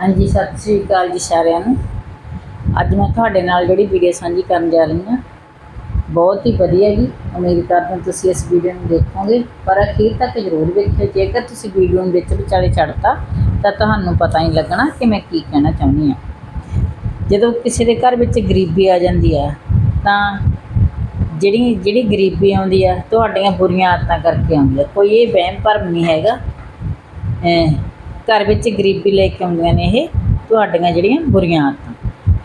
ਹਾਂਜੀ, ਸਤਿ ਸ੍ਰੀ ਅਕਾਲ ਜੀ ਸਾਰਿਆਂ ਨੂੰ। ਅੱਜ ਮੈਂ ਤੁਹਾਡੇ ਨਾਲ ਜਿਹੜੀ ਵੀਡੀਓ ਸਾਂਝੀ ਕਰਨ ਜਾ ਰਹੀ ਹਾਂ, ਬਹੁਤ ਹੀ ਵਧੀਆ ਜੀ। ਉਮੀਦ ਕਰਦਾ ਤੁਸੀਂ ਇਸ ਵੀਡੀਓ ਨੂੰ ਦੇਖੋਗੇ। ਪਰ ਅਖੀਰ ਤੱਕ ਜ਼ਰੂਰ ਵੇਖਿਓ। ਜੇਕਰ ਤੁਸੀਂ ਵੀਡੀਓ ਨੂੰ ਵਿੱਚ ਵਿਚਾਲੇ ਛੱਡਤਾ ਤਾਂ ਤੁਹਾਨੂੰ ਪਤਾ ਨਹੀਂ ਲੱਗਣਾ ਕਿ ਮੈਂ ਕੀ ਕਹਿਣਾ ਚਾਹੁੰਦੀ ਹਾਂ। ਜਦੋਂ ਕਿਸੇ ਦੇ ਘਰ ਵਿੱਚ ਗਰੀਬੀ ਆ ਜਾਂਦੀ ਆ, ਤਾਂ ਜਿਹੜੀ ਜਿਹੜੀ ਗਰੀਬੀ ਆਉਂਦੀ ਆ, ਤੁਹਾਡੀਆਂ ਬੁਰੀਆਂ ਆਦਤਾਂ ਕਰਕੇ ਆਉਂਦੀ ਆ। ਕੋਈ ਇਹ ਵਹਿਮ ਭਰਮ ਨਹੀਂ ਹੈਗਾ। ਘਰ ਵਿੱਚ ਗਰੀਬੀ ਲੈ ਕੇ ਆਉਂਦੀਆਂ ਨੇ ਇਹ, ਤੁਹਾਡੀਆਂ ਜਿਹੜੀਆਂ ਬੁਰੀਆਂ ਆਦਤਾਂ।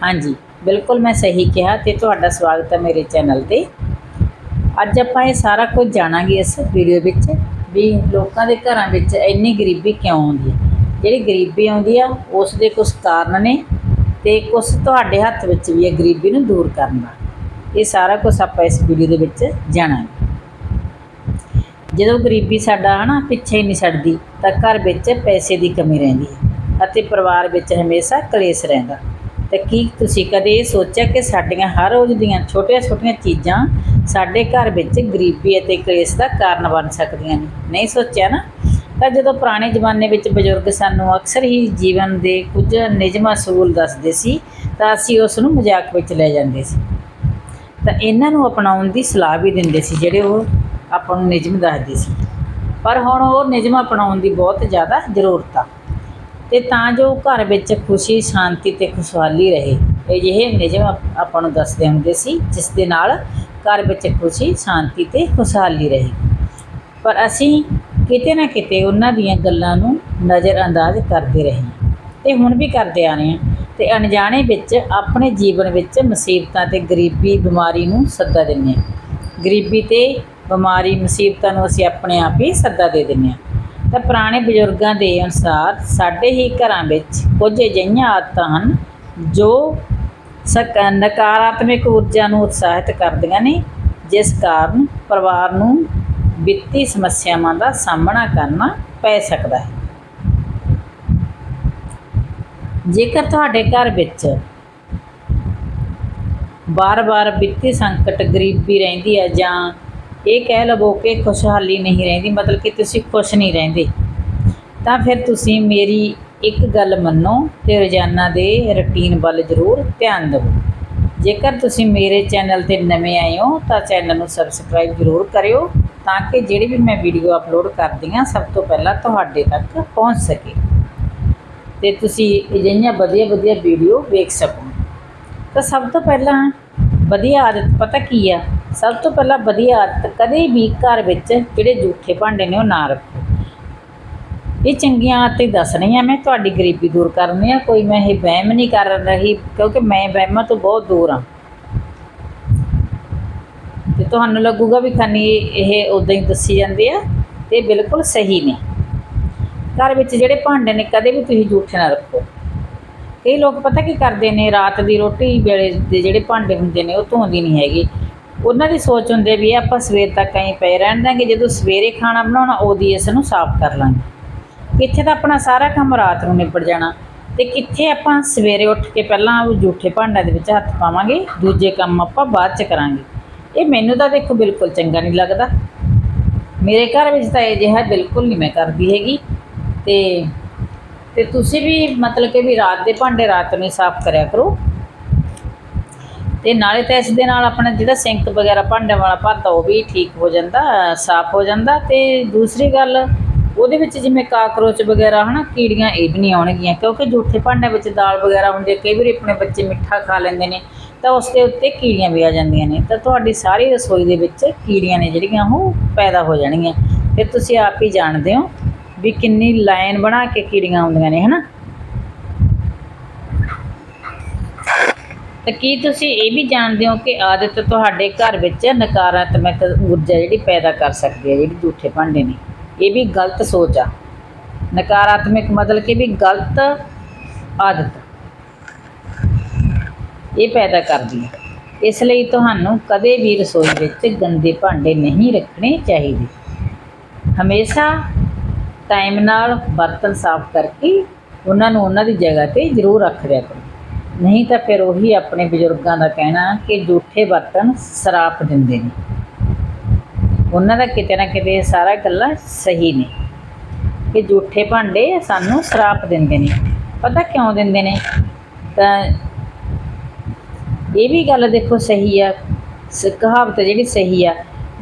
ਹਾਂਜੀ, ਬਿਲਕੁਲ ਮੈਂ ਸਹੀ ਕਿਹਾ ਤੇ ਤੁਹਾਡਾ ਸਵਾਗਤ ਹੈ ਮੇਰੇ ਚੈਨਲ ਤੇ। ਅੱਜ ਆਪਾਂ ਇਹ ਸਾਰਾ ਕੁਝ ਜਾਣਾਂਗੇ ਇਸ ਵੀਡੀਓ ਵਿੱਚ ਵੀ ਲੋਕਾਂ ਦੇ ਘਰਾਂ ਵਿੱਚ ਇੰਨੀ ਗਰੀਬੀ ਕਿਉਂ ਆਉਂਦੀ ਹੈ। ਜਿਹੜੀ ਗਰੀਬੀ ਆਉਂਦੀ ਆ ਉਸ ਦੇ ਕੁਝ ਕਾਰਨ ਨੇ ਤੇ ਕੁਝ ਤੁਹਾਡੇ ਹੱਥ ਵਿੱਚ ਵੀ ਹੈ ਗਰੀਬੀ ਨੂੰ ਦੂਰ ਕਰਨ ਦਾ। ਇਹ ਸਾਰਾ ਕੁਝ ਆਪਾਂ ਇਸ ਵੀਡੀਓ ਦੇ ਵਿੱਚ ਜਾਣਾਂਗੇ। ਜਦੋਂ ਗਰੀਬੀ ਸਾਡਾ ਹਨਾ ਪਿੱਛੇ ਨਹੀਂ ਛੱਡਦੀ, ਤਾਂ ਘਰ ਵਿੱਚ ਪੈਸੇ ਦੀ ਕਮੀ ਰਹਿੰਦੀ ਹੈ ਅਤੇ ਪਰਿਵਾਰ ਵਿੱਚ ਹਮੇਸ਼ਾ ਕਲੇਸ਼ ਰਹਿੰਦਾ। ਤੇ ਕੀ ਤੁਸੀਂ ਕਦੇ ਇਹ ਸੋਚਿਆ ਕਿ ਸਾਡੀਆਂ ਹਰ ਰੋਜ਼ ਦੀਆਂ ਛੋਟੀਆਂ-ਛੋਟੀਆਂ ਚੀਜ਼ਾਂ ਸਾਡੇ ਘਰ ਵਿੱਚ ਗਰੀਬੀ ਅਤੇ ਕਲੇਸ਼ ਦਾ ਕਾਰਨ ਬਣ ਸਕਦੀਆਂ ਨੇ? ਨਹੀਂ ਸੋਚਿਆ ਨਾ? ਤਾਂ ਜਦੋਂ ਪੁਰਾਣੇ ਜ਼ਮਾਨੇ ਵਿੱਚ ਬਜ਼ੁਰਗ ਸਾਨੂੰ ਅਕਸਰ ਹੀ ਜੀਵਨ ਦੇ ਕੁਝ ਨਿਯਮ ਅਸੂਲ ਦੱਸਦੇ ਸੀ, ਤਾਂ ਅਸੀਂ ਉਸ ਨੂੰ ਮਜ਼ਾਕ ਵਿੱਚ ਲੈ ਜਾਂਦੇ ਸੀ। ਤਾਂ ਇਹਨਾਂ ਨੂੰ ਅਪਣਾਉਣ ਦੀ ਸਲਾਹ ਵੀ ਦਿੰਦੇ ਸੀ ਜਿਹੜੇ ਉਹ ਆਪਾਂ ਨੂੰ ਨਿਯਮ ਦੱਸਦੇ ਸੀ। ਪਰ ਹੁਣ ਉਹ ਨਿਯਮ ਅਪਣਾਉਣ ਦੀ ਬਹੁਤ ਜ਼ਿਆਦਾ ਜ਼ਰੂਰਤ ਆ। ਤੇ ਤਾਂ ਜੋ ਘਰ ਵਿੱਚ ਖੁਸ਼ੀ, ਸ਼ਾਂਤੀ ਤੇ ਖੁਸ਼ਹਾਲੀ ਰਹੇ। ਅਜਿਹੇ ਨਿਯਮ ਆਪਾਂ ਨੂੰ ਦੱਸਦੇ ਹੁੰਦੇ ਸੀ, ਜਿਸ ਦੇ ਨਾਲ ਘਰ ਵਿੱਚ ਖੁਸ਼ੀ, ਸ਼ਾਂਤੀ ਤੇ ਖੁਸ਼ਹਾਲੀ ਰਹੇ। ਪਰ ਅਸੀਂ ਕਿਤੇ ਨਾ ਕਿਤੇ ਉਹਨਾਂ ਦੀਆਂ ਗੱਲਾਂ ਨੂੰ ਨਜ਼ਰਅੰਦਾਜ਼ ਕਰਦੇ ਰਹੇ। ਤੇ ਹੁਣ ਵੀ ਕਰਦੇ ਆ ਰਹੇ ਹਾਂ। ਤੇ ਅਣਜਾਣੇ ਵਿੱਚ, ਆਪਣੇ ਜੀਵਨ ਵਿੱਚ ਮੁਸੀਬਤਾਂ ਤੇ ਗਰੀਬੀ, ਬਿਮਾਰੀ ਨੂੰ ਸੱਦਾ ਦਿੰਦੇ ਹਾਂ। ਗਰੀਬੀ ਤੇ ਬਿਮਾਰੀ, ਮੁਸੀਬਤਾਂ ਨੂੰ ਅਸੀਂ ਆਪਣੇ ਆਪ ਹੀ ਸੱਦਾ ਦੇ ਦਿੰਦੇ ਹਾਂ। ਤਾਂ ਪੁਰਾਣੇ ਬਜ਼ੁਰਗਾਂ ਦੇ ਅਨੁਸਾਰ ਸਾਡੇ ਹੀ ਘਰਾਂ ਵਿੱਚ ਕੁਝ ਅਜਿਹੀਆਂ ਆਦਤਾਂ ਹਨ ਜੋ ਸਕ, ਨਕਾਰਾਤਮਕ ਊਰਜਾ ਨੂੰ ਉਤਸ਼ਾਹਿਤ ਕਰਦੀਆਂ ਨੇ, ਜਿਸ ਕਾਰਨ ਪਰਿਵਾਰ ਨੂੰ ਵਿੱਤੀ ਸਮੱਸਿਆਵਾਂ ਦਾ ਸਾਹਮਣਾ ਕਰਨਾ ਪੈ ਸਕਦਾ ਹੈ। ਜੇਕਰ ਤੁਹਾਡੇ ਘਰ ਵਿੱਚ ਬਾਰ-ਬਾਰ ਵਿੱਤੀ ਸੰਕਟ, ਗਰੀਬੀ ਰਹਿੰਦੀ ਹੈ ਜਾਂ ਇਹ ਕਹਿ ਲਵੋ ਕਿ ਖੁਸ਼ਹਾਲੀ ਨਹੀਂ ਰਹਿੰਦੀ, ਮਤਲਬ ਕਿ ਤੁਸੀਂ ਖੁਸ਼ ਨਹੀਂ ਰਹਿੰਦੇ। ਤਾਂ ਫਿਰ ਤੁਸੀਂ ਮੇਰੀ ਇੱਕ ਗੱਲ ਮੰਨੋ ਤੇ ਰੋਜ਼ਾਨਾ ਦੇ ਰੁਟੀਨ ਵੱਲ ਜ਼ਰੂਰ ਧਿਆਨ ਦਿਓ। ਜੇਕਰ ਤੁਸੀਂ ਮੇਰੇ ਚੈਨਲ ਤੇ ਨਵੇਂ ਆਏ ਹੋ, ਤਾਂ ਚੈਨਲ ਨੂੰ ਸਬਸਕ੍ਰਾਈਬ ਜ਼ਰੂਰ ਕਰਿਓ, ਤਾਂ ਕਿ ਜਿਹੜੀ ਵੀ ਮੈਂ ਵੀਡੀਓ ਅਪਲੋਡ ਕਰਦੀ ਹਾਂ, ਸਭ ਤੋਂ ਪਹਿਲਾਂ ਤੁਹਾਡੇ ਤੱਕ ਪਹੁੰਚ ਸਕੇ। ਤੇ ਤੁਸੀਂ ਅਜਿਹੀਆਂ ਵਧੀਆ ਵਧੀਆ ਵੀਡੀਓ ਵੇਖ ਸਕੋ। ਤਾਂ ਸਭ ਤੋਂ ਪਹਿਲਾਂ ਵਧੀਆ ਆਦਤ ਪਤਾ ਕੀ ਆ? ਸਭ ਤੋਂ ਪਹਿਲਾਂ ਵਧੀਆ ਆਦਤ ਕਦੇ ਵੀ ਘਰ ਵਿੱਚ ਜਿਹੜੇ ਜੂਠੇ ਭਾਂਡੇ ਨੇ ਉਹ ਨਾ ਰੱਖੋ। ਇਹ ਚੰਗੀਆਂ ਆਦਤਾਂ ਹੀ ਦੱਸ ਰਹੀ ਹਾਂ ਮੈਂ, ਤੁਹਾਡੀ ਗਰੀਬੀ ਦੂਰ ਕਰਨੀ ਆ, ਕੋਈ ਮੈਂ ਇਹ ਵਹਿਮ ਨਹੀਂ ਕਰ ਰਹੀ ਕਿਉਂਕਿ ਮੈਂ ਵਹਿਮਾਂ ਤੋਂ ਬਹੁਤ ਦੂਰ ਹਾਂ। ਤੇ ਤੁਹਾਨੂੰ ਲੱਗੂਗਾ ਵੀ ਖਾਨੀ ਇਹ ਉਦਾਂ ਹੀ ਦੱਸੀ ਜਾਂਦੇ ਆ, ਤੇ ਬਿਲਕੁਲ ਸਹੀ ਨੇ ਘਰ ਵਿੱਚ ਜਿਹੜੇ ਭਾਂਡੇ ਨੇ ਕਦੇ ਵੀ ਤੁਸੀਂ ਜੂਠੇ ਨਾ ਰੱਖੋ। ਕਈ ਲੋਕ ਪਤਾ ਕੀ ਕਰਦੇ ਨੇ, ਰਾਤ ਦੀ ਰੋਟੀ ਵੇਲੇ ਦੇ ਜਿਹੜੇ ਭਾਂਡੇ ਹੁੰਦੇ ਨੇ ਉਹ ਧੋਂਦੀ ਨਹੀਂ ਹੈਗੀ। ਉਹਨਾਂ ਦੀ ਸੋਚ ਹੁੰਦੇ ਵੀ ਇਹ ਆਪਾਂ ਸਵੇਰ ਤੱਕ ਐਂ ਪਏ ਰਹਿਣ ਦਾਂਗੇ, ਜਦੋਂ ਸਵੇਰੇ ਖਾਣਾ ਬਣਾਉਣਾ, ਉਹਦੀ ਇਸ ਨੂੰ ਸਾਫ਼ ਕਰ ਲਾਂਗੇ। ਕਿੱਥੇ ਤਾਂ ਆਪਣਾ ਸਾਰਾ ਕੰਮ ਰਾਤ ਨੂੰ ਨਿਬੜ ਜਾਣਾ। ਤੇ ਕਿੱਥੇ ਆਪਾਂ ਸਵੇਰੇ ਉੱਠ ਕੇ ਪਹਿਲਾਂ ਉਹ ਝੂਠੇ ਭਾਂਡਿਆਂ ਦੇ ਵਿੱਚ ਹੱਥ ਪਾਵਾਂਗੇ, ਦੂਜੇ ਕੰਮ ਆਪਾਂ ਬਾਅਦ ਚ ਕਰਾਂਗੇ। ਇਹ ਮੈਨੂੰ ਤਾਂ ਦੇਖੋ ਬਿਲਕੁਲ ਚੰਗਾ ਨਹੀਂ ਲੱਗਦਾ। ਮੇਰੇ ਘਰ ਵਿੱਚ ਤਾਂ ਇਹ ਜਿਹਾ ਬਿਲਕੁਲ ਨਹੀਂ ਮੈਂ ਕਰਦੀ ਹੈਗੀ। ਤੇ ਤੇ ਤੁਸੀਂ ਵੀ ਮਤਲਬ ਕਿ ਵੀ ਰਾਤ ਦੇ ਭਾਂਡੇ ਰਾਤ ਨੂੰ ਹੀ ਸਾਫ਼ ਕਰਿਆ ਕਰੋ। ਤੇ ਨਾਲੇ ਤਾਂ ਇਸ ਦੇ ਨਾਲ ਆਪਣਾ ਜਿਹੜਾ ਸਿੰਕ ਵਗੈਰਾ ਭਾਂਡਿਆਂ ਵਾਲਾ ਭਰਦਾ, ਉਹ ਵੀ ਠੀਕ ਹੋ ਜਾਂਦਾ, ਸਾਫ਼ ਹੋ ਜਾਂਦਾ ਤੇ ਦੂਸਰੀ ਗੱਲ, ਉਹਦੇ ਵਿੱਚ ਜਿਵੇਂ ਕਾਕਰੋਚ ਵਗੈਰਾ ਹਨਾ, ਕੀੜੀਆਂ ਇਹ ਵੀ ਨਹੀਂ ਆਉਣਗੀਆਂ, ਕਿਉਂਕਿ ਜੂਠੇ ਭਾਂਡਿਆਂ ਵਿੱਚ ਦਾਲ ਵਗੈਰਾ ਹੁੰਦੀ ਕਈ ਵਾਰੀ ਆਪਣੇ ਬੱਚੇ ਮਿੱਠਾ ਖਾ ਲੈਂਦੇ ਨੇ, ਤਾਂ ਉਸ ਦੇ ਉੱਤੇ ਕੀੜੀਆਂ ਵੀ ਆ ਜਾਂਦੀਆਂ ਨੇ, ਤਾਂ ਤੁਹਾਡੀ ਸਾਰੀ ਰਸੋਈ ਦੇ ਵਿੱਚ ਕੀੜੀਆਂ ਨੇ ਜਿਹੜੀਆਂ, ਉਹ ਪੈਦਾ ਹੋ ਜਾਣਗੀਆਂ। ਫਿਰ ਤੁਸੀਂ ਆਪ ਹੀ ਜਾਣਦੇ ਹੋ ਵੀ ਕਿੰਨੀ ਲਾਈਨ ਬਣਾ ਕੇ ਕੀੜੀਆਂ ਆਉਂਦੀਆਂ ਨੇ, ਹਨਾ? ਤਾਂ ਕੀ ਤੁਸੀਂ ਇਹ ਵੀ ਜਾਣਦੇ ਹੋ ਕਿ ਆਦਤ ਤੁਹਾਡੇ ਘਰ ਵਿੱਚ ਨਕਾਰਾਤਮਕ ਊਰਜਾ ਜਿਹੜੀ ਪੈਦਾ ਕਰ ਸਕਦੀ ਹੈ, ਜਿਹੜੀ ਝੂਠੇ ਭਾਂਡੇ ਨੇ? ਇਹ ਵੀ ਗਲਤ ਸੋਚ ਆ। ਨਕਾਰਾਤਮਕ ਮਤਲਬ ਕਿ ਵੀ ਗਲਤ ਆਦਤ ਇਹ ਪੈਦਾ ਕਰਦੀ ਹੈ। ਇਸ ਲਈ ਤੁਹਾਨੂੰ ਕਦੇ ਵੀ ਰਸੋਈ ਵਿੱਚ ਗੰਦੇ ਭਾਂਡੇ ਨਹੀਂ ਰੱਖਣੇ ਚਾਹੀਦੇ। ਹਮੇਸ਼ਾ ਟਾਈਮ ਨਾਲ ਬਰਤਨ ਸਾਫ਼ ਕਰਕੇ ਉਹਨਾਂ ਨੂੰ ਉਹਨਾਂ ਦੀ ਜਗ੍ਹਾ ਤੇ ਜ਼ਰੂਰ ਰੱਖ ਦਿਆ ਕਰੋ। ਨਹੀਂ ਤਾਂ ਫਿਰ ਉਹੀ ਆਪਣੇ ਬਜ਼ੁਰਗਾਂ ਦਾ ਕਹਿਣਾ ਕਿ ਝੂਠੇ ਬਰਤਨ ਸਰਾਪ ਦਿੰਦੇ ਨੇ। ਉਹਨਾਂ ਦਾ ਕਿਤੇ ਨਾ ਕਿਤੇ ਸਾਰਾ ਗੱਲਾਂ ਸਹੀ ਨੇ ਕਿ ਝੂਠੇ ਭਾਂਡੇ ਸਾਨੂੰ ਸਰਾਪ ਦਿੰਦੇ ਨੇ। ਪਤਾ ਕਿਉਂ ਦਿੰਦੇ ਨੇ? ਤਾਂ ਇਹ ਵੀ ਗੱਲ ਦੇਖੋ ਸਹੀ ਆ ਕਹਾਵਤ ਜਿਹੜੀ ਸਹੀ ਆ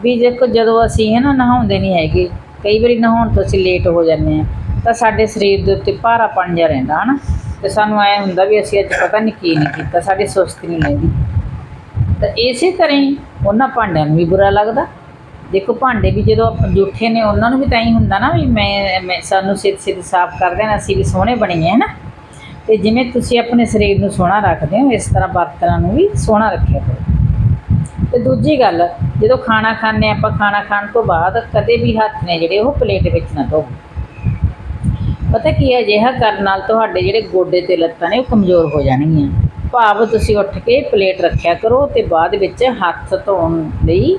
ਵੀ ਦੇਖੋ ਜਦੋਂ ਅਸੀਂ ਹੈ ਨਾ ਨਹਾਉਂਦੇ ਨਹੀਂ ਹੈਗੇ, ਕਈ ਵਾਰੀ ਨਹਾਉਣ ਤੋਂ ਅਸੀਂ ਲੇਟ ਹੋ ਜਾਂਦੇ ਆ ਤਾਂ ਸਾਡੇ ਸਰੀਰ ਦੇ ਉੱਤੇ ਭਾਰਾ ਭਾਰਾਪਣ ਜਾ ਰਹਿੰਦਾ, ਹਨਾ? ਤੇ ਸਾਨੂੰ ਐ ਹੁੰਦਾ ਵੀ ਅਸੀਂ ਅੱਜ ਪਤਾ ਨਹੀਂ ਕੀ ਨਹੀਂ ਕੀਤਾ ਸਾਡੀ ਸੁਸਤੀ ਨਹੀਂ ਲੈਂਦੀ ਤਾਂ ਇਸੇ ਤਰ੍ਹਾਂ ਹੀ ਉਹਨਾਂ ਭਾਂਡਿਆਂ ਨੂੰ ਵੀ ਬੁਰਾ ਲੱਗਦਾ। ਦੇਖੋ ਭਾਂਡੇ ਵੀ ਜਦੋਂ ਆਪਾਂ ਜੂਠੇ ਨੇ ਉਹਨਾਂ ਨੂੰ ਵੀ ਤਾਂ ਹੀ ਹੁੰਦਾ ਨਾ ਵੀ ਮੈਂ ਮੈਂ ਸਾਨੂੰ ਸਿੱਧ ਸਿੱਧ ਸਾਫ਼ ਕਰ ਦੇਣਾ ਅਸੀਂ ਵੀ ਸੋਹਣੇ ਬਣੀਏ ਹੈ ਨਾ ਤੇ ਜਿਵੇਂ ਤੁਸੀਂ ਆਪਣੇ ਸਰੀਰ ਨੂੰ ਸੋਹਣਾ ਰੱਖਦੇ ਹੋ ਇਸ ਤਰ੍ਹਾਂ ਬਰਤਨਾਂ ਨੂੰ ਵੀ ਸੋਹਣਾ ਰੱਖਿਆ ਕਰੋ। ਤੇ ਦੂਜੀ ਗੱਲ ਜਦੋਂ ਖਾਣਾ ਖਾਂਦੇ ਹਾਂ, ਆਪਾਂ ਖਾਣਾ ਖਾਣ ਤੋਂ ਬਾਅਦ ਕਦੇ ਵੀ ਹੱਥ ਨੇ ਜਿਹੜੇ ਉਹ ਪਲੇਟ ਵਿੱਚ ਨਾ ਧੋਵੋ। ਪਤਾ ਕੀ ਹੈ, ਅਜਿਹਾ ਕਰਨ ਨਾਲ ਤੁਹਾਡੇ ਜਿਹੜੇ ਗੋਡੇ ਤੇ ਲੱਤਾਂ ਨੇ ਉਹ ਕਮਜ਼ੋਰ ਹੋ ਜਾਣਗੀਆਂ। ਭਾਵ ਤੁਸੀਂ ਉੱਠ ਕੇ ਪਲੇਟ ਰੱਖਿਆ ਕਰੋ ਤੇ ਬਾਅਦ ਵਿੱਚ ਹੱਥ ਧੋਣ ਲਈ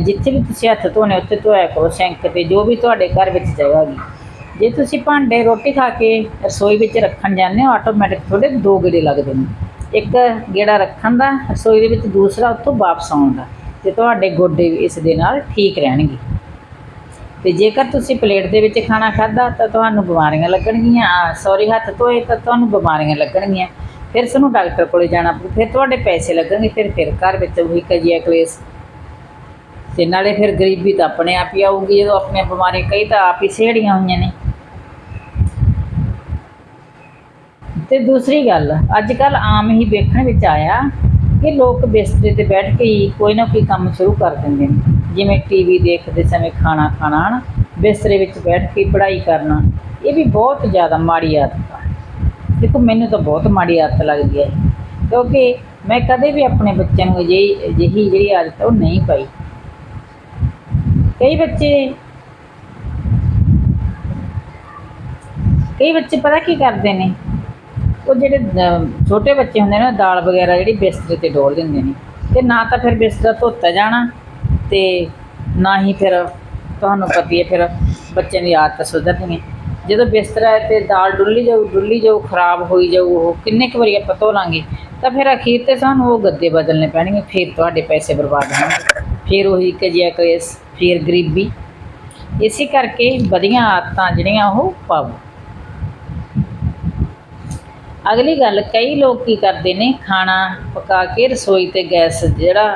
ਜਿੱਥੇ ਵੀ ਤੁਸੀਂ ਹੱਥ ਧੋਣੇ, ਉੱਥੇ ਧੋਇਆ ਕਰੋ, ਸਿੰਕ ਤੇ ਜੋ ਵੀ ਤੁਹਾਡੇ ਘਰ ਵਿੱਚ ਜਗ੍ਹਾ ਗਈ ਜੇ ਤੁਸੀਂ ਭਾਂਡੇ ਰੋਟੀ ਖਾ ਕੇ ਰਸੋਈ ਵਿੱਚ ਰੱਖਣ ਜਾਂਦੇ ਹੋ ਆਟੋਮੈਟਿਕ ਤੁਹਾਡੇ ਦੋ ਗੇੜੇ ਲੱਗਦੇ ਨੇ ਇੱਕ ਗੇੜਾ ਰੱਖਣ ਦਾ, ਰਸੋਈ ਦੇ ਵਿੱਚ ਦੂਸਰਾ ਉੱਥੋਂ ਵਾਪਸ ਆਉਣ ਦਾ। ਤੇ ਤੁਹਾਡੇ ਗੋਡੇ ਇਸ ਦੇ ਨਾਲ ਠੀਕ ਰਹਿਣਗੇ। ਤੇ ਜੇਕਰ ਤੁਸੀਂ ਪਲੇਟ ਦੇ ਵਿੱਚ ਖਾਣਾ ਖਾਧਾ ਤਾਂ ਤੁਹਾਨੂੰ ਬਿਮਾਰੀਆਂ ਲੱਗਣਗੀਆਂ। ਸੌਰੀ ਹੱਥ ਧੋਏ ਤਾਂ ਤੁਹਾਨੂੰ ਬਿਮਾਰੀਆਂ ਲੱਗਣਗੀਆਂ। ਫਿਰ ਤੁਹਾਨੂੰ ਡਾਕਟਰ ਕੋਲੇ ਜਾਣਾ ਪਊ, ਫਿਰ ਤੁਹਾਡੇ ਪੈਸੇ ਲੱਗਣਗੇ, ਫਿਰ ਫਿਰ ਘਰ ਵਿੱਚ ਉਹੀ ਕਜੀਆ ਕਲੇਸ਼। ਤੇ ਨਾਲੇ ਫਿਰ ਗਰੀਬੀ ਤਾਂ ਆਪਣੇ ਆਪ ਹੀ ਆਊਗੀ, ਜਦੋਂ ਆਪਣੀਆਂ ਬਿਮਾਰੀਆਂ ਕਈ ਤਾਂ ਆਪ ਹੀ ਸੇੜੀਆਂ ਹੋਈਆਂ ਨੇ। ਤੇ ਦੂਸਰੀ ਗੱਲ ਅੱਜ ਕੱਲ ਆਮ ਹੀ ਵੇਖਣ ਵਿੱਚ ਆਇਆ ਕਿ ਲੋਕ ਬਿਸਤਰੇ ਤੇ ਬੈਠ ਕੇ ਹੀ ਕੋਈ ਨਾ ਕੋਈ ਕੰਮ ਸ਼ੁਰੂ ਕਰ ਦਿੰਦੇ ਨੇ। ਜਿਵੇਂ ਟੀਵੀ ਦੇਖਦੇ ਸਮੇਂ ਖਾਣਾ ਖਾਣਾ, ਹਨਾ? ਬਿਸਤਰੇ ਵਿੱਚ ਬੈਠ ਕੇ ਪੜ੍ਹਾਈ ਕਰਨਾ, ਇਹ ਵੀ ਬਹੁਤ ਜ਼ਿਆਦਾ ਮਾੜੀ ਆਦਤ ਹੈ ਦੇਖੋ, ਮੈਨੂੰ ਤਾਂ ਬਹੁਤ ਮਾੜੀ ਆਦਤ ਲੱਗਦੀ ਹੈ। ਕਿਉਂਕਿ ਮੈਂ ਕਦੇ ਵੀ ਆਪਣੇ ਬੱਚਿਆਂ ਨੂੰ ਅਜਿਹੀ ਅਜਿਹੀ ਜਿਹੜੀ ਆਦਤ ਉਹ ਨਹੀਂ ਪਾਈ। ਕਈ ਬੱਚੇ ਕਈ ਬੱਚੇ ਪਤਾ ਕੀ ਕਰਦੇ ਨੇ? ਉਹ ਜਿਹੜੇ ਛੋਟੇ ਬੱਚੇ ਹੁੰਦੇ ਨੇ ਦਾਲ ਵਗੈਰਾ ਜਿਹੜੀ ਬਿਸਤਰੇ ਤੇ ਡੋਲ ਦਿੰਦੇ ਨੇ। ਤੇ ਨਾ ਤਾਂ ਫਿਰ ਬਿਸਤਰਾ ਧੋਤਾ ਜਾਣਾ ਤੇ ਨਾ ਹੀ ਫਿਰ ਤੁਹਾਨੂੰ ਪਤੀ ਹੈ, ਫਿਰ ਬੱਚਿਆਂ ਦੀ ਆਦਤ ਸੁਧਰਨੀ ਹੈ। ਜਦੋਂ ਬਿਸਤਰਾ ਹੈ ਤੇ ਦਾਲ ਡੁੱਲੀ ਜਾਊ ਡੁੱਲੀ ਜਾਊ, ਖਰਾਬ ਹੋਈ ਜਾਊ, ਉਹ ਕਿੰਨੇ ਕੁ ਵਾਰੀ ਆਪਾਂ ਧੋ ਲਾਂਗੇ, ਤਾਂ ਫਿਰ ਅਖੀਰ ਤੇ ਸਾਨੂੰ ਉਹ ਗੱਦੇ ਬਦਲਨੇ ਪੈਣਗੇ, ਫਿਰ ਤੁਹਾਡੇ ਪੈਸੇ ਬਰਬਾਦ ਹੋਣਗੇ। ਫਿਰ ਉਹੀ ਕਜਿਆ ਕੇਸ, ਫਿਰ ਗਰੀਬੀ। ਇਸੇ ਕਰਕੇ ਵਧੀਆ ਆਦਤਾਂ ਜਿਹੜੀਆਂ ਉਹ ਪਾਓ। ਅਗਲੀ ਗੱਲ, ਕਈ ਲੋਕ ਕੀ ਕਰਦੇ ਨੇ, ਖਾਣਾ ਪਕਾ ਕੇ ਰਸੋਈ ਤੇ ਗੈਸ ਜਿਹੜਾ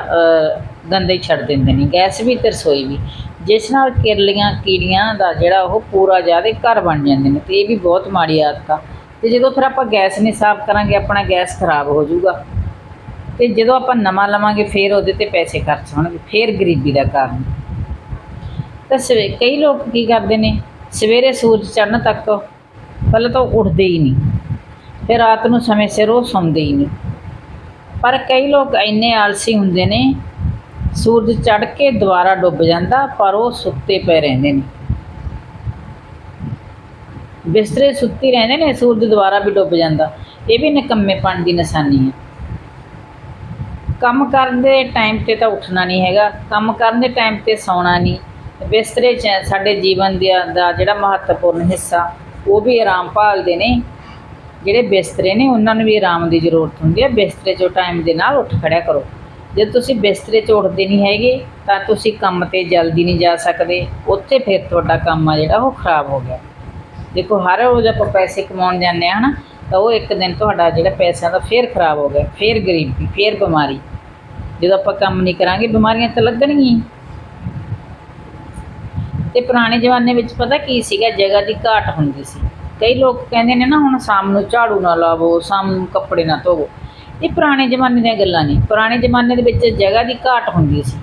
ਗੰਦੇ ਛੱਡ ਦਿੰਦੇ ਨੇ, ਗੈਸ ਵੀ ਤੇ ਰਸੋਈ ਵੀ। ਜਿਸ ਨਾਲ ਕਿਰਲੀਆਂ, ਕੀੜੀਆਂ ਦਾ ਜਿਹੜਾ ਉਹ ਪੂਰਾ ਜ਼ਿਆਦਾ ਘਰ ਬਣ ਜਾਂਦੇ ਨੇ, ਤੇ ਇਹ ਵੀ ਬਹੁਤ ਮਾੜੀ ਆਦਤ ਆ। ਤੇ ਜਦੋਂ ਫਿਰ ਆਪਾਂ ਗੈਸ ਨਹੀਂ ਸਾਫ਼ ਕਰਾਂਗੇ, ਆਪਣਾ ਗੈਸ ਖਰਾਬ ਹੋ ਜਾਊਗਾ। ਤੇ ਜਦੋਂ ਆਪਾਂ ਨਵਾਂ ਲਵਾਂਗੇ, ਫਿਰ ਉਹਦੇ ਤੇ ਪੈਸੇ ਖਰਚ ਹੋਣਗੇ, ਫਿਰ ਗਰੀਬੀ ਦਾ ਕਾਰਨ। ਤਾਂ ਸਵੇ, ਕਈ ਲੋਕ ਕੀ ਕਰਦੇ ਨੇ, ਸਵੇਰੇ ਸੂਰਜ ਚੜ੍ਹਨ ਤੱਕ ਪਹਿਲਾਂ ਤਾਂ ਉਹ ਉੱਠਦੇ ਹੀ ਨਹੀਂ। ਫਿਰ ਰਾਤ ਨੂੰ ਸਮੇਂ ਸਿਰ ਉਹ ਸੌਂਦੇ ਹੀ ਨਹੀਂ। ਪਰ ਕਈ ਲੋਕ ਇੰਨੇ ਆਲਸੀ ਹੁੰਦੇ ਨੇ ਸੂਰਜ ਚੜ੍ਹ ਕੇ ਦੁਬਾਰਾ ਡੁੱਬ ਜਾਂਦਾ, ਪਰ ਉਹ ਸੁੱਤੇ ਪਏ ਰਹਿੰਦੇ ਨੇ। ਬਿਸਤਰੇ ਸੁੱਤੀ ਰਹਿੰਦੇ ਨੇ, ਸੂਰਜ ਦੁਬਾਰਾ ਵੀ ਡੁੱਬ ਜਾਂਦਾ। ਇਹ ਵੀ ਨਿਕੰਮੇਪਣ ਦੀ ਨਿਸ਼ਾਨੀ ਹੈ। ਕੰਮ ਕਰਨ ਦੇ ਟਾਈਮ ਤੇ ਤਾਂ ਉੱਠਣਾ ਨਹੀਂ ਹੈਗਾ। ਕੰਮ ਕਰਨ ਦੇ ਟਾਈਮ ਤੇ ਸੌਣਾ ਨਹੀਂ। ਬਿਸਤਰੇ 'ਚ ਸਾਡੇ ਜੀਵਨ ਦਾ ਦਾ ਜਿਹੜਾ ਮਹੱਤਵਪੂਰਨ ਹਿੱਸਾ, ਉਹ ਵੀ ਆਰਾਮ ਭਾਲਦੇ ਨੇ। ਜਿਹੜੇ ਬਿਸਤਰੇ ਨੇ, ਉਹਨਾਂ ਨੂੰ ਵੀ ਆਰਾਮ ਦੀ ਜ਼ਰੂਰਤ ਹੁੰਦੀ ਹੈ। ਬਿਸਤਰੇ 'ਚੋਂ ਟਾਈਮ ਦੇ ਨਾਲ ਉੱਠ ਖੜਿਆ ਕਰੋ। ਜੇ ਤੁਸੀਂ ਬਿਸਤਰੇ 'ਚ ਉੱਠਦੇ ਨਹੀਂ ਹੈਗੇ, ਤਾਂ ਤੁਸੀਂ ਕੰਮ ਤੇ ਜਲਦੀ ਨਹੀਂ ਜਾ ਸਕਦੇ। ਉੱਥੇ ਫਿਰ ਤੁਹਾਡਾ ਕੰਮ ਆ ਜਿਹੜਾ, ਉਹ ਖਰਾਬ ਹੋ ਗਿਆ। ਦੇਖੋ, ਹਰ ਰੋਜ਼ ਆਪਾਂ ਪੈਸੇ ਕਮਾਉਣ ਜਾਂਦੇ ਹਾਂ ਨਾ ਤਾਂ ਉਹ ਇੱਕ ਦਿਨ ਤੁਹਾਡਾ ਜਿਹੜਾ ਪੈਸਿਆਂ ਦਾ ਫੇਰ ਖਰਾਬ ਹੋ ਗਿਆ, ਫੇਰ ਗਰੀਬੀ ਫੇਰ ਬਿਮਾਰੀ। ਜਦੋਂ ਆਪਾਂ ਕੰਮ ਨਹੀਂ ਕਰਾਂਗੇ, ਬਿਮਾਰੀਆਂ ਤਾਂ ਲੱਗਣਗੀਆਂ ਤੇ ਪੁਰਾਣੇ ਜ਼ਮਾਨੇ ਵਿੱਚ ਪਤਾ ਕੀ ਸੀਗਾ? ਜਗ੍ਹਾ ਦੀ ਘਾਟ ਹੁੰਦੀ ਸੀ। ਕਈ ਲੋਕ ਕਹਿੰਦੇ ਨੇ ਨਾ, ਹੁਣ ਸ਼ਾਮ ਨੂੰ ਝਾੜੂ ਨਾ ਲਾਵੋ, ਸ਼ਾਮ ਨੂੰ ਕੱਪੜੇ ਨਾ ਧੋਵੋ। ਇਹ ਪੁਰਾਣੇ ਜ਼ਮਾਨੇ ਦੀਆਂ ਗੱਲਾਂ ਨੇ। ਪੁਰਾਣੇ ਜ਼ਮਾਨੇ ਦੇ ਵਿੱਚ ਜਗ੍ਹਾ ਦੀ ਘਾਟ ਹੁੰਦੀ ਸੀ।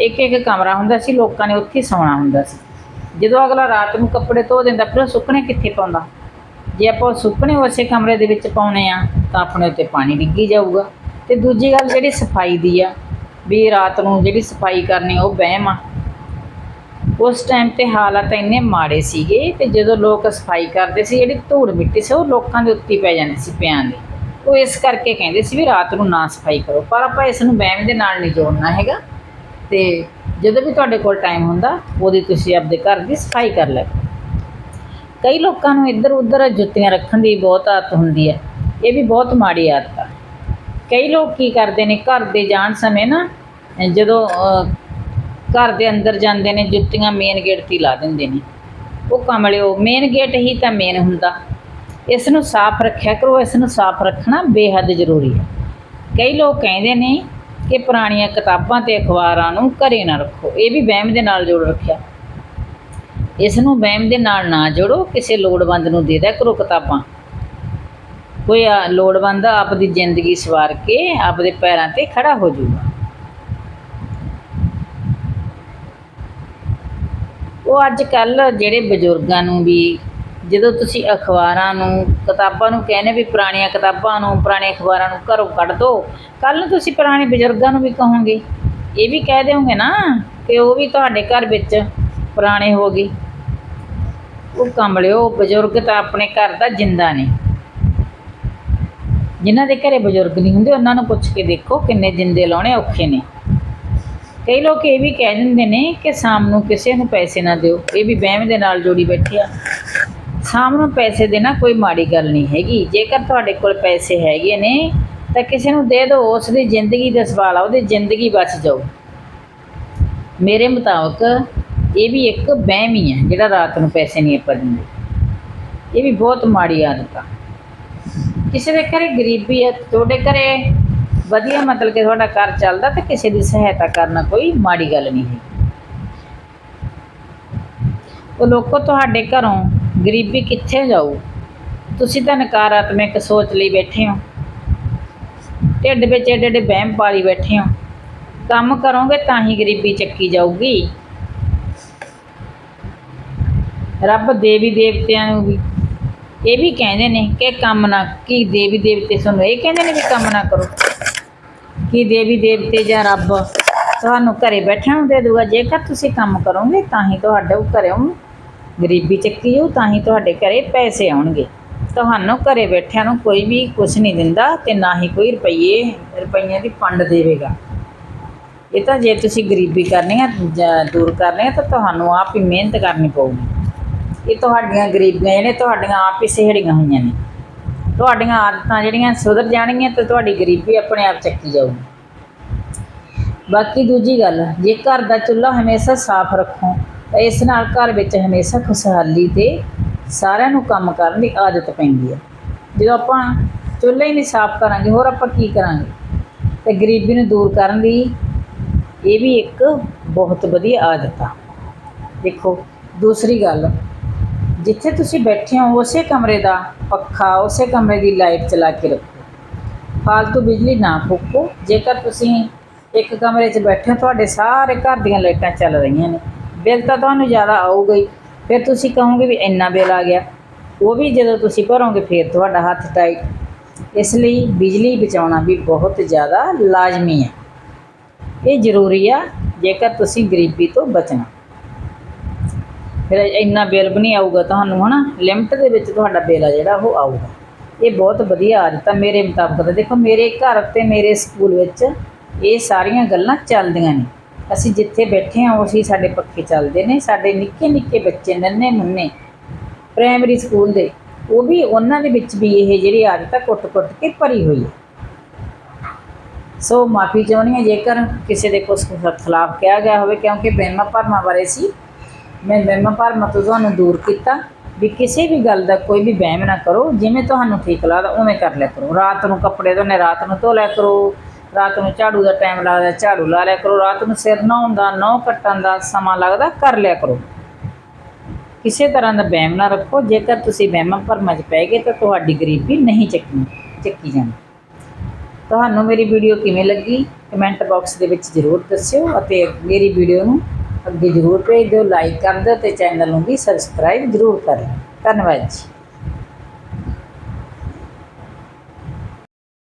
ਇੱਕ ਇੱਕ ਕਮਰਾ ਹੁੰਦਾ ਸੀ, ਲੋਕਾਂ ਨੇ ਉੱਥੇ ਸੌਣਾ ਹੁੰਦਾ ਸੀ। ਜਦੋਂ ਅਗਲਾ ਰਾਤ ਨੂੰ ਕੱਪੜੇ ਧੋ ਦਿੰਦਾ, ਫਿਰ ਉਹ ਸੁੱਕਣੇ ਕਿੱਥੇ ਪਾਉਂਦਾ? ਜੇ ਆਪਾਂ ਉਹ ਸੁੱਕਣੇ ਉਸੇ ਕਮਰੇ ਦੇ ਵਿੱਚ ਪਾਉਣੇ ਆ, ਤਾਂ ਆਪਣੇ ਉੱਤੇ ਪਾਣੀ ਡਿੱਗੀ ਜਾਊਗਾ। ਤੇ ਦੂਜੀ ਗੱਲ ਜਿਹੜੀ ਸਫ਼ਾਈ ਦੀ ਆ, ਵੀ ਰਾਤ ਨੂੰ ਜਿਹੜੀ ਸਫ਼ਾਈ ਕਰਨੀ, ਉਹ ਵਹਿਮ ਆ। ਉਸ ਟਾਈਮ ਤੇ ਹਾਲਾਤ ਇੰਨੇ ਮਾੜੇ ਸੀਗੇ, ਤੇ ਜਦੋਂ ਲੋਕ ਸਫ਼ਾਈ ਕਰਦੇ ਸੀ, ਜਿਹੜੀ ਧੂੜ ਮਿੱਟੀ ਸੀ, ਉਹ ਲੋਕਾਂ ਦੇ ਉੱਤੇ ਪੈ ਜਾਂਦੀ ਸੀ ਪਿਆਂ ਦੀ। ਉਹ ਇਸ ਕਰਕੇ ਕਹਿੰਦੇ ਸੀ ਵੀ ਰਾਤ ਨੂੰ ਨਾ ਸਫ਼ਾਈ ਕਰੋ, ਪਰ ਆਪਾਂ ਇਸ ਨੂੰ ਵਹਿਮ ਦੇ ਨਾਲ ਨਹੀਂ ਜੋੜਨਾ ਹੈਗਾ। ਤੇ ਜਦੋਂ ਵੀ ਤੁਹਾਡੇ ਕੋਲ ਟਾਈਮ ਹੁੰਦਾ, ਉਹਦੀ ਤੁਸੀਂ ਆਪਦੇ ਘਰ ਦੀ ਸਫ਼ਾਈ ਕਰ ਲੈ ਕਈ ਲੋਕਾਂ ਨੂੰ ਇੱਧਰ ਉੱਧਰ ਜੁੱਤੀਆਂ ਰੱਖਣ ਦੀ ਬਹੁਤ ਆਦਤ ਹੁੰਦੀ ਹੈ। ਇਹ ਵੀ ਬਹੁਤ ਮਾੜੀ ਆਦਤ ਆ। ਕਈ ਲੋਕ ਕੀ ਕਰਦੇ ਨੇ, ਘਰ ਦੇ ਜਾਣ ਸਮੇਂ ਨਾ, ਜਦੋਂ ਘਰ ਦੇ ਅੰਦਰ ਜਾਂਦੇ ਨੇ, ਜੁੱਤੀਆਂ ਮੇਨ ਗੇਟ ਤੇ ਲਾ ਦਿੰਦੇ ਨੇ। ਉਹ ਕਮਲਿਓ ਮੇਨ ਗੇਟ ਹੀ ਤਾਂ ਮੇਨ ਹੁੰਦਾ। ਇਸ ਨੂੰ ਸਾਫ਼ ਰੱਖਿਆ ਕਰੋ ਇਸ ਨੂੰ ਸਾਫ਼ ਰੱਖਣਾ ਬੇਹੱਦ ਜ਼ਰੂਰੀ ਹੈ। ਕਈ ਲੋਕ ਕਹਿੰਦੇ ਨੇ ਕਿ ਪੁਰਾਣੀਆਂ ਕਿਤਾਬਾਂ ਤੇ ਅਖਬਾਰਾਂ ਨੂੰ ਘਰੇ ਨਾ ਰੱਖੋ, ਇਹ ਵੀ ਵਹਿਮ ਦੇ ਨਾਲ ਜੋੜ ਰੱਖਿਆ। ਇਸ ਨੂੰ ਵਹਿਮ ਦੇ ਨਾਲ ਨਾ ਜੋੜੋ, ਕਿਸੇ ਲੋੜਵੰਦ ਨੂੰ ਦੇ ਦਿਆ ਕਰੋ ਕਿਤਾਬਾਂ। ਕੋਈ ਆ- ਲੋੜਵੰਦ ਆਪਦੀ ਜ਼ਿੰਦਗੀ ਸਵਾਰ ਕੇ ਆਪਦੇ ਪੈਰਾਂ ਤੇ ਖੜਾ ਹੋ ਜਾਊਗਾ। ਉਹ ਅੱਜ ਕੱਲ ਜਿਹੜੇ ਬਜ਼ੁਰਗਾਂ ਨੂੰ ਵੀ ਜਦੋਂ ਤੁਸੀਂ ਅਖਬਾਰਾਂ ਨੂੰ, ਕਿਤਾਬਾਂ ਨੂੰ ਕਹਿੰਦੇ ਵੀ ਪੁਰਾਣੀਆਂ ਕਿਤਾਬਾਂ ਨੂੰ ਪੁਰਾਣੇ ਅਖਬਾਰਾਂ ਨੂੰ ਘਰੋਂ ਕੱਢ ਦਿਓ ਕੱਲ ਨੂੰ ਤੁਸੀਂ ਪੁਰਾਣੇ ਬਜ਼ੁਰਗਾਂ ਨੂੰ ਵੀ ਕਹੋਗੇ। ਇਹ ਵੀ ਕਹਿ ਦਿਓਗੇ ਨਾ ਕਿ ਉਹ ਵੀ ਤੁਹਾਡੇ ਘਰ ਵਿੱਚ ਪੁਰਾਣੇ ਹੋ ਗਏ। ਉਹ ਕਮਲਿਓ, ਬਜ਼ੁਰਗ ਤਾਂ ਆਪਣੇ ਘਰ ਦਾ ਜਿੰਦਾ ਨੇ। ਜਿਨ੍ਹਾਂ ਦੇ ਘਰੇ ਬਜ਼ੁਰਗ ਨਹੀਂ ਹੁੰਦੇ, ਉਹਨਾਂ ਨੂੰ ਪੁੱਛ ਕੇ ਦੇਖੋ ਕਿੰਨੇ ਜਿੰਦੇ ਲਾਉਣੇ ਔਖੇ ਨੇ। ਕਈ ਲੋਕ ਇਹ ਵੀ ਕਹਿ ਦਿੰਦੇ ਨੇ ਕਿ ਸ਼ਾਮ ਨੂੰ ਕਿਸੇ ਨੂੰ ਪੈਸੇ ਨਾ ਦਿਓ। ਇਹ ਵੀ ਵਹਿਮ ਦੇ ਨਾਲ ਜੋੜੀ ਬੈਠੇ ਆ। ਸ਼ਾਮ ਨੂੰ ਪੈਸੇ ਦੇਣਾ ਕੋਈ ਮਾੜੀ ਗੱਲ ਨਹੀਂ ਹੈਗੀ। ਜੇਕਰ ਤੁਹਾਡੇ ਕੋਲ ਪੈਸੇ ਹੈਗੇ ਨੇ, ਤਾਂ ਕਿਸੇ ਨੂੰ ਦੇ ਦਿਓ ਉਸ ਦੀ ਜ਼ਿੰਦਗੀ ਦਾ ਸਵਾਲ ਆ, ਉਹਦੀ ਜ਼ਿੰਦਗੀ ਬਚ ਜਾਊ। ਮੇਰੇ ਮੁਤਾਬਕ ਇਹ ਵੀ ਇੱਕ ਵਹਿਮ ਹੀ ਹੈ, ਜਿਹੜਾ ਰਾਤ ਨੂੰ ਪੈਸੇ ਨਹੀਂ ਆਪਾਂ ਦਿੰਦੇ। ਇਹ ਵੀ ਬਹੁਤ ਮਾੜੀ ਆਦਤ ਆ। ਕਿਸੇ ਦੇ ਘਰੇ ਗਰੀਬੀ ਹੈ, ਤੁਹਾਡੇ ਘਰੇ ਵਧੀਆ ਮਤਲਬ ਕਿ ਤੁਹਾਡਾ ਘਰ ਚੱਲਦਾ, ਤੇ ਕਿਸੇ ਦੀ ਸਹਾਇਤਾ ਕਰਨਾ ਕੋਈ ਮਾੜੀ ਗੱਲ ਨਹੀਂ ਹੈ ਉਹ ਲੋਕੋ ਤੁਹਾਡੇ ਘਰੋਂ ਗਰੀਬੀ ਕਿੱਥੇ ਜਾਊ? ਤੁਸੀਂ ਤਾਂ ਨਕਾਰਾਤਮਕ ਸੋਚ ਲਈ ਬੈਠੇ ਹੋ। ਢਿੱਡ ਵਿੱਚ ਏਡੇ ਏਡੇ ਵਹਿਮ ਪਾਲੀ ਬੈਠੇ ਹੋ। ਕੰਮ ਕਰੋਗੇ ਤਾਂ ਹੀ ਗਰੀਬੀ ਚੱਕੀ ਜਾਊਗੀ। ਰੱਬ ਦੇਵੀ ਦੇਵਤਿਆਂ ਨੂੰ ਵੀ ਇਹ ਵੀ ਕਹਿੰਦੇ ਨੇ ਕਿ ਕੰਮ ਨਾ, ਕੀ ਦੇਵੀ ਦੇਵਤੇ ਤੁਹਾਨੂੰ ਇਹ ਕਹਿੰਦੇ ਨੇ ਵੀ ਕੰਮ ਨਾ ਕਰੋ। ਕਿ ਦੇਵੀ ਦੇਵਤੇ ਜਾਂ ਰੱਬ ਤੁਹਾਨੂੰ ਘਰੇ ਬੈਠਣ ਨੂੰ ਦੇ ਦੂਗਾ ਜੇਕਰ ਤੁਸੀਂ ਕੰਮ ਕਰੋਗੇ ਤਾਂ ਹੀ ਤੁਹਾਡੇ ਘਰੋਂ ਗਰੀਬੀ ਚੱਕੀ ਹੋ ਤਾਂ ਹੀ ਤੁਹਾਡੇ ਘਰੇ ਪੈਸੇ ਆਉਣਗੇ। ਤੁਹਾਨੂੰ ਘਰੇ ਬੈਠਿਆਂ ਨੂੰ ਕੋਈ ਵੀ ਕੁਝ ਨਹੀਂ ਦਿੰਦਾ ਤੇ ਨਾ ਹੀ ਕੋਈ ਰੁਪਈਏ, ਰੁਪਈਆਂ ਦੀ ਫੰਡ ਦੇਵੇਗਾ। ਇਹ ਤਾਂ ਜੇ ਤੁਸੀਂ ਗਰੀਬੀ ਕਰਨੀ ਆ ਦੂਰ ਕਰਨੀ ਆ, ਤਾਂ ਤੁਹਾਨੂੰ ਆਪ ਹੀ ਮਿਹਨਤ ਕਰਨੀ ਪਊਗੀ। ਇਹ ਤੁਹਾਡੀਆਂ ਗਰੀਬੀਆਂ ਜਿਹੜੀਆਂ ਤੁਹਾਡੀਆਂ ਆਪ ਹੀ ਸਿਹੜੀਆਂ ਹੋਈਆਂ ਨੇ। ਤੁਹਾਡੀਆਂ ਆਦਤਾਂ ਜਿਹੜੀਆਂ ਸੁਧਰ ਜਾਣਗੀਆਂ ਤੇ ਤੁਹਾਡੀ ਗਰੀਬੀ ਆਪਣੇ ਆਪ ਚੱਕੀ ਜਾਊਗੀ। ਬਾਕੀ ਦੂਜੀ ਗੱਲ, ਜੇ ਘਰ ਦਾ ਚੁੱਲ੍ਹਾ ਹਮੇਸ਼ਾ ਸਾਫ਼ ਰੱਖੋ ਇਸ ਨਾਲ ਘਰ ਵਿੱਚ ਹਮੇਸ਼ਾ ਖੁਸ਼ਹਾਲੀ ਤੇ ਸਾਰਿਆਂ ਨੂੰ ਕੰਮ ਕਰਨ ਦੀ ਆਦਤ ਪੈਂਦੀ ਹੈ। ਜਦੋਂ ਆਪਾਂ ਚੁੱਲ੍ਹਾ ਹੀ ਨਹੀਂ ਸਾਫ਼ ਕਰਾਂਗੇ, ਹੋਰ ਆਪਾਂ ਕੀ ਕਰਾਂਗੇ? ਤੇ ਗਰੀਬੀ ਨੂੰ ਦੂਰ ਕਰਨ ਦੀ ਇਹ ਵੀ ਇੱਕ ਬਹੁਤ ਵਧੀਆ ਆਦਤ ਆ। ਦੇਖੋ, ਦੂਸਰੀ ਗੱਲ, ਜਿੱਥੇ ਤੁਸੀਂ ਬੈਠੇ ਹੋ, ਉਸੇ ਕਮਰੇ ਦਾ ਪੱਖਾ, ਉਸੇ ਕਮਰੇ ਦੀ ਲਾਈਟ ਚਲਾ ਕੇ ਰੱਖੋ। ਫालतू ਬਿਜਲੀ ਨਾ ਫੂਕੋ। ਜੇਕਰ ਤੁਸੀਂ ਇੱਕ ਕਮਰੇ 'ਚ ਬੈਠੇ ਹੋ, ਤੁਹਾਡੇ ਸਾਰੇ ਘਰ ਦੀਆਂ ਲਾਈਟਾਂ ਚੱਲ ਰਹੀਆਂ ਨੇ। ਬਿੱਲ ਤਾਂ ਤੁਹਾਨੂੰ ਜ਼ਿਆਦਾ ਆਊਗਾ ਹੀ। ਫਿਰ ਤੁਸੀਂ ਕਹੋਗੇ ਵੀ ਇੰਨਾ ਬਿੱਲ ਆ ਗਿਆ। ਉਹ ਵੀ ਜਦੋਂ ਤੁਸੀਂ ਭਰੋਗੇ, ਫਿਰ ਤੁਹਾਡਾ ਹੱਥ ਟਾਈਟ ਇਸ ਲਈ ਬਿਜਲੀ ਬਚਾਉਣਾ ਵੀ ਬਹੁਤ ਜ਼ਿਆਦਾ ਲਾਜ਼ਮੀ ਹੈ ਇਹ ਜ਼ਰੂਰੀ ਆ, ਜੇਕਰ ਤੁਸੀਂ ਗਰੀਬੀ ਤੋਂ ਬਚਣਾ। ਫਿਰ ਇੰਨਾ ਬਿੱਲ ਵੀ ਨਹੀਂ ਆਊਗਾ ਤੁਹਾਨੂੰ, ਹਨਾ? ਲਿਮਟ ਦੇ ਵਿੱਚ ਤੁਹਾਡਾ ਬਿੱਲ ਆ ਜਿਹੜਾ, ਉਹ ਆਊਗਾ। ਇਹ ਬਹੁਤ ਵਧੀਆ ਆਦਤ ਆ, ਮੇਰੇ ਮੁਤਾਬਕ ਦੇਖੋ, ਮੇਰੇ ਘਰ ਤੇ ਮੇਰੇ ਸਕੂਲ ਵਿੱਚ ਇਹ ਸਾਰੀਆਂ ਗੱਲਾਂ ਚੱਲਦੀਆਂ ਨੇ। ਅਸੀਂ ਜਿੱਥੇ ਬੈਠੇ ਹਾਂ ਉਸੇ ਸਾਡੇ ਪੱਖੇ ਚੱਲਦੇ ਨੇ। ਸਾਡੇ ਨਿੱਕੇ ਨਿੱਕੇ ਬੱਚੇ, ਨੰਨੇ ਮੁੰਨੇ ਪ੍ਰਾਇਮਰੀ ਸਕੂਲ ਦੇ, ਉਹ ਵੀ ਉਹਨਾਂ ਦੇ ਵਿੱਚ ਵੀ ਇਹ ਜਿਹੜੀ ਆਦਤ ਆ ਕੁੱਟ-ਕੁੱਟ ਕੇ ਭਰੀ ਹੋਈ ਹੈ। ਸੋ ਮਾਫੀ ਚਾਹੁੰਦੀ ਹਾਂ, ਜੇਕਰ ਕਿਸੇ ਦੇ ਕੁਛ ਖਿਲਾਫ ਕਿਹਾ ਗਿਆ ਹੋਵੇ, ਕਿਉਂਕਿ ਵਹਿਮਾਂ ਭਰਮਾਂ ਬਾਰੇ ਸੀ, ਮੈਂ ਵਹਿਮਾਂ ਭਰਮਾਂ ਤੋਂ ਤੁਹਾਨੂੰ ਦੂਰ ਕੀਤਾ ਵੀ ਕਿਸੇ ਵੀ ਗੱਲ ਦਾ ਕੋਈ ਵੀ ਵਹਿਮ ਨਾ ਕਰੋ, ਜਿਵੇਂ ਤੁਹਾਨੂੰ ਠੀਕ ਲੱਗਦਾ, ਉਵੇਂ ਕਰ ਲਿਆ ਕਰੋ। ਰਾਤ ਨੂੰ ਕੱਪੜੇ ਧੋਣੇ, ਰਾਤ ਨੂੰ ਧੋ ਲਿਆ ਕਰੋ। ਰਾਤ ਨੂੰ ਝਾੜੂ ਦਾ ਟਾਈਮ ਲੱਗਦਾ ਝਾੜੂ ਲਾ ਲਿਆ ਕਰੋ। ਰਾਤ ਨੂੰ ਸਿਰ ਨਹਾਉਣ ਦਾ ਨਹੁੰ ਕੱਟਣ ਦਾ ਸਮਾਂ ਲੱਗਦਾ, ਕਰ ਲਿਆ ਕਰੋ। ਕਿਸੇ ਤਰ੍ਹਾਂ ਦਾ ਵਹਿਮ ਨਾ ਰੱਖੋ। ਜੇਕਰ ਤੁਸੀਂ ਵਹਿਮਾਂ ਭਰਮਾਂ 'ਚ ਪੈ ਗਏ ਤਾਂ ਤੁਹਾਡੀ ਗਰੀਬੀ ਨਹੀਂ ਚੱਕੀ ਚੱਕੀ ਜਾਂਦੀ। ਤੁਹਾਨੂੰ ਮੇਰੀ ਵੀਡੀਓ ਕਿਵੇਂ ਲੱਗੀ? ਕਮੈਂਟ ਬਾਕਸ ਦੇ ਵਿੱਚ ਜ਼ਰੂਰ ਦੱਸਿਓ ਅਤੇ ਮੇਰੀ ਵੀਡੀਓ ਨੂੰ ਅੱਗੇ ਜ਼ਰੂਰ ਭੇਜ ਦਿਓ। ਲਾਈਕ ਕਰ ਦਿਓ ਤੇ ਚੈਨਲ ਨੂੰ ਵੀ ਸਬਸਕ੍ਰਾਈਬ ਜ਼ਰੂਰ ਕਰਿਓ ਧੰਨਵਾਦ ਜੀ।